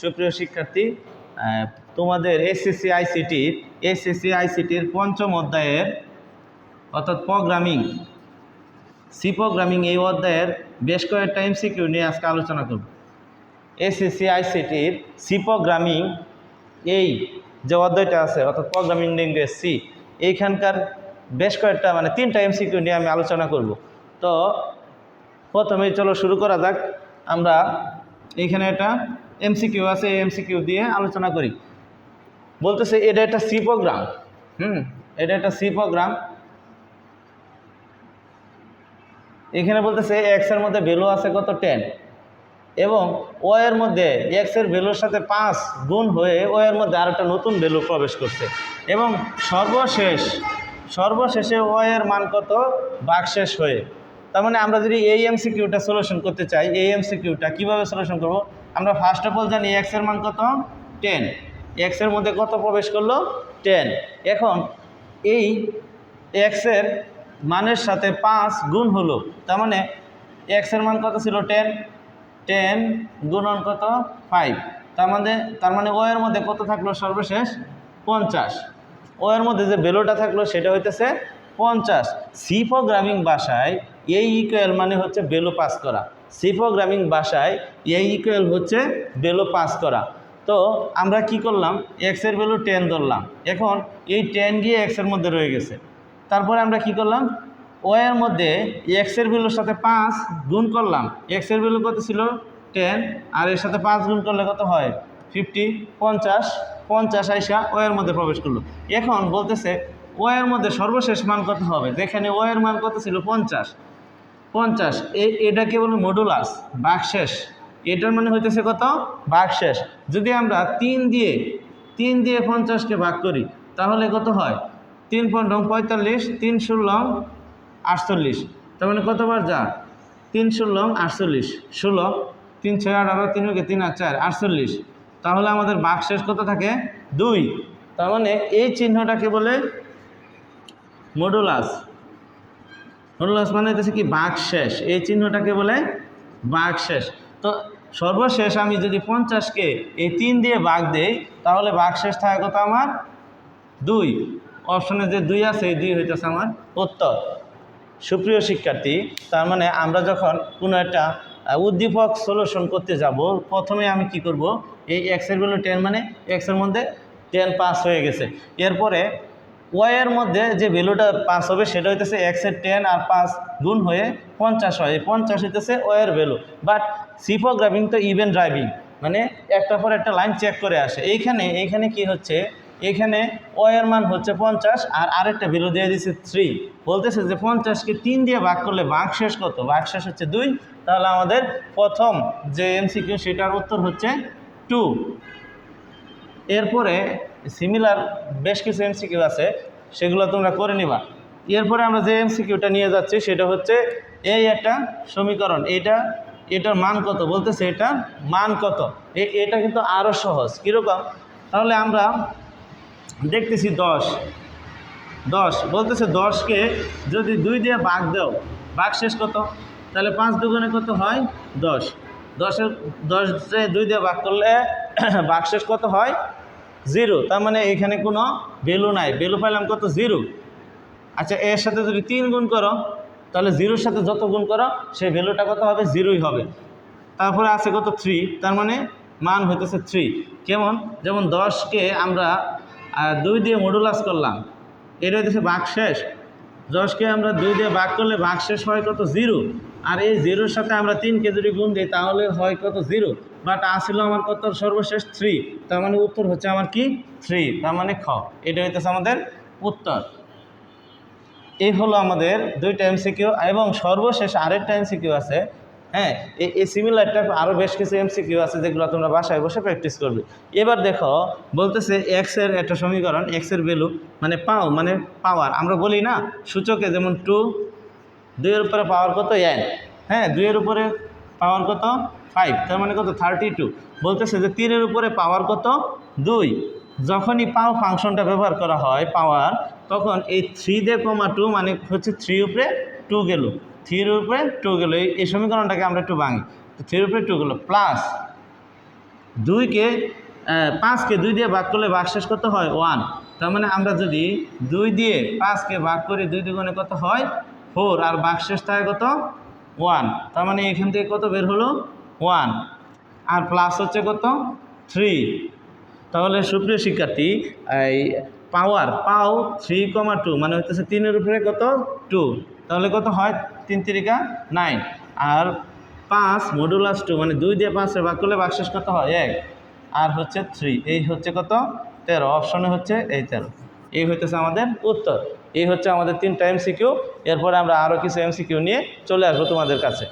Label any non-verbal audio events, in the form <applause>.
সুপ্রিয় শিক্ষার্থী তোমাদের এসএসসি আইসিটির এসএসসি আইসিটির পঞ্চম অধ্যায়ের, অর্থাৎ প্রোগ্রামিং সি প্রোগ্রামিং এই অধ্যায়ের বেশ কয়েকটা এমসিকিউ নিয়ে আজকে আলোচনা করব। এসএসসি আইসিটির সি প্রোগ্রামিং এই যে অধ্যায়টা আছে, অর্থাৎ প্রোগ্রামিং ল্যাঙ্গুয়েজ সি এইখানকার বেশ কয়েকটা মানে তিনটা এমসিকিউ নিয়ে আমি আলোচনা করব। তো প্রথমে চলো শুরু করা যাক। আমরা এইখানে একটা এমসিকিউ আছে এই এমসিকিউ দিয়ে আলোচনা করি। বলতেছে, এটা একটা সি প্রোগ্রাম হুম, এটা একটা সি প্রোগ্রাম এখানে বলতেছে এক্সের মধ্যে ভ্যালু আছে কত? টেন এবং ও এর মধ্যে এক্সের ভ্যালুর সাথে পাঁচ গুণ হয়ে ও এর মধ্যে আরেকটা নতুন ভ্যালু প্রবেশ করছে। এবং সর্বশেষ, সর্বশেষে ও এর মান কত? বাকশেষ হয়ে। তার মানে আমরা যদি এই এমসিকিউটা সলিউশন করতে চাই, এই এমসিকিউটা কীভাবে সলিউশন করব? আমরা ফার্স্ট অফ অল জানি এক্সের মান কত? টেন এক্সের মধ্যে কত প্রবেশ করল? টেন এখন এই এক্সের মানের সাথে পাঁচ গুণ হলো। তার মানে এক্সের মান কত ছিল? টেন টেন গুণন কত? ফাইভ তার মানে তার মানে ও এর মধ্যে কত থাকল? সর্বশেষ পঞ্চাশ। ও এর মধ্যে যে ভ্যালুটা থাকল, সেটা হইতেছে পঞ্চাশ। সি প্রোগ্রামিং ভাষায় এই ইকুয়াল মানে হচ্ছে বেলো পাস করা। সি প্রোগ্রামিং ভাষায় এই ইকুয়াল হচ্ছে বেলো পাস করা। তো আমরা কি করলাম? এক্সের ভ্যালু টেন ধরলাম। এখন এই টেন গিয়ে এক্সের মধ্যে রয়ে গেছে। তারপরে আমরা কি করলাম? ও এর মধ্যে এক্সের ভ্যালুর সাথে পাঁচ গুণ করলাম। এক্সের ভ্যালু কত ছিল? টেন আর এর সাথে পাঁচ গুণ করলে কত হয়? ফিফটি পঞ্চাশ পঞ্চাশ আইসা ও এর মধ্যে প্রবেশ করল। এখন বলতেছে ও এর মধ্যে সর্বশেষ মান কত হবে? যেখানে ও এর মান কত ছিল? পঞ্চাশ। পঞ্চাশ। এটাকে বলে মডুলাস বাকশেষ এটার মানে হইতেছে কত? বাকশেষ যদি আমরা তিন দিয়ে তিন দিয়ে পঞ্চাশকে ভাগ করি, তাহলে কত হয়? তিন পনেরো পঁয়তাল্লিশ, তিন ষোলো আটচল্লিশ। তার মানে কতবার যা? তিন ষোলো আটচল্লিশ। ষোলো, তিন ছয় আঠারো তিন ওকে তিন আর চার, আটচল্লিশ। তাহলে আমাদের বাকশেষ কত থাকে? দুই। তার মানে এই চিহ্নটাকে বলে মডুলাস মডুলাস মানে কি বাঘ শেষ। এই চিহ্নটাকে বলে বাঘ শেষ। তো সর্বশেষ আমি যদি পঞ্চাশকে এই তিন দিয়ে বাঘ দেই, তাহলে বাঘ শেষ থাকে কত আমার? দুই। অপশনে যে দুই আছে, এই দুই হইতেছে আমার উত্তর। সুপ্রিয় শিক্ষার্থী, তার মানে আমরা যখন কোনো একটা উদ্দীপক সলিউশন করতে যাব, প্রথমে আমি কি করব? এই এক্সের ভ্যালু টেন মানে এক্সের মধ্যে টেন পাস হয়ে গেছে। এরপরে ওয়াইয়ের মধ্যে যে ভ্যালুটা পাস হবে, সেটা হইতেছে এক্সের টেন আর পাঁচ গুণ হয়ে পঞ্চাশ হয়। এই পঞ্চাশ হইতেছে ওয়ের ভ্যালু বাট সিফো সিপোগ্রাফিং তো ইভেন ড্রাইভিং মানে একটা পর একটা লাইন চেক করে আসে। এইখানে এইখানে কি হচ্ছে? এখানে ওয়ের মান হচ্ছে পঞ্চাশ আর আরেকটা ভ্যালু দিয়ে দিচ্ছে থ্রি বলতেছে যে পঞ্চাশকে তিন দিয়ে ভাগ করলে ভাগ শেষ কত? ভাগ শেষ হচ্ছে দুই। তাহলে আমাদের প্রথম যে এমসিকিউ সেটার উত্তর হচ্ছে টু এরপরে সিমিলার বেশ কিছু এমসিকিউ আছে, সেগুলো তোমরা করে নিবা। এরপরে আমরা যে এমসিকিউটা নিয়ে যাচ্ছি, সেটা হচ্ছে এই একটা সমীকরণ। এটা, এটার মান কত? বলতেছে এটা মান কত? এটা কিন্তু আরও সহজ। কীরকম? তাহলে আমরা দেখতেছি দশ। দশ। বলতেছে দশকে যদি দুই দিয়ে ভাগ দাও, ভাগ শেষ কত? তাহলে পাঁচ দুগুণে কত হয়? দশ। দশের, দশে দুই দিয়ে ভাগ করলে <clears throat> ভাগ শেষ কত হয়? জিরো। তার মানে এখানে কোনো ভ্যালু নাই। ভ্যালু পাইলাম কত? জিরো। আচ্ছা এর সাথে যদি তিন গুণ করো, তাহলে জিরোর সাথে যত গুণ করো, সেই ভ্যালুটা কত হবে? জিরোই হবে। তারপরে আছে কত? থ্রি তার মানে মান হইতেছে থ্রি কেমন? যেমন দশকে আমরা দুই দিয়ে মডুলাস করলাম। এটা হইতেছে ভাগ শেষ। দশকে আমরা দুই দিয়ে ভাগ করলে ভাগ শেষ হয় কত? জিরো। আর এই জিরোর সাথে আমরা তিনকে যদি গুণ দিই, তাহলে হয় কত? জিরো। বাট আসলে আমার কত সর্বশেষ থ্রি তার মানে উত্তর হচ্ছে আমার কি? থ্রি তার মানে খ। এটা হইতেছে আমাদের উত্তর। এই হলো আমাদের দুইটা এমসিকিউ এবং সর্বশেষ আরেকটা এমসিকিউ আছে। হ্যাঁ এই সিমিলার টাইপ আরও বেশ কিছু এমসিকিউ আছে যেগুলো তোমরা বাসায় বসে প্র্যাকটিস করবে। এবার দেখো, বলতেছে এক্সের একটা সমীকরণ এক্সের ভ্যালু মানে পাও মানে পাওয়ার আমরা বলি না, সূচকে যেমন টু দুইয়ের উপরে পাওয়ার কত? এন হ্যাঁ দুইয়ের উপরে পাওয়ার কত? ফাইভ তার মানে কত? থার্টি টু বলতেছে যে তিনের উপরে পাওয়ার কত? দুই। যখনই পাও ফাংশনটা ব্যবহার করা হয়, পাওয়ার, তখন এই থ্রি দিয়ে কমা টু মানে হচ্ছে থ্রি উপরে টু গেল। থ্রির উপরে টু গেল। এই সমীকরণটাকে আমরা একটু ভাঙি। থ্রির উপরে টু গেল। প্লাস দুইকে পাঁচকে দুই দিয়ে ভাগ করলে ভাগশেষ কত হয়? ওয়ান তার মানে আমরা যদি দুই দিয়ে পাঁচকে ভাগ করি, দুই দুগুণে কত হয়? ফোর আর ভাগশেষ থাকে কত? ওয়ান। তার মানে এখান থেকে কত বের হলো? ওয়ান। আর প্লাস হচ্ছে কত? থ্রি তাহলে সুপ্রিয় শিক্ষার্থী, এই পাওয়ার পাও থ্রি কমা টু মানে হচ্ছে তিনের উপরে কত? টু তাহলে কত হয়? তিন তিরিকা নাইন আর পাঁচ মডুলাস টু মানে দুই দিয়ে পাঁচের ভাগ করলে বাকশেষ কত হয়? এক। আর হচ্ছে থ্রি এই হচ্ছে কত? তেরো। অপশনে হচ্ছে এই তেরো। এই হইতেছে আমাদের উত্তর। এই হচ্ছে আমাদের তিনটা এমসিকিউ এরপরে আমরা আরও কিছু এমসিকিউ নিয়ে চলে আসব তোমাদের কাছে।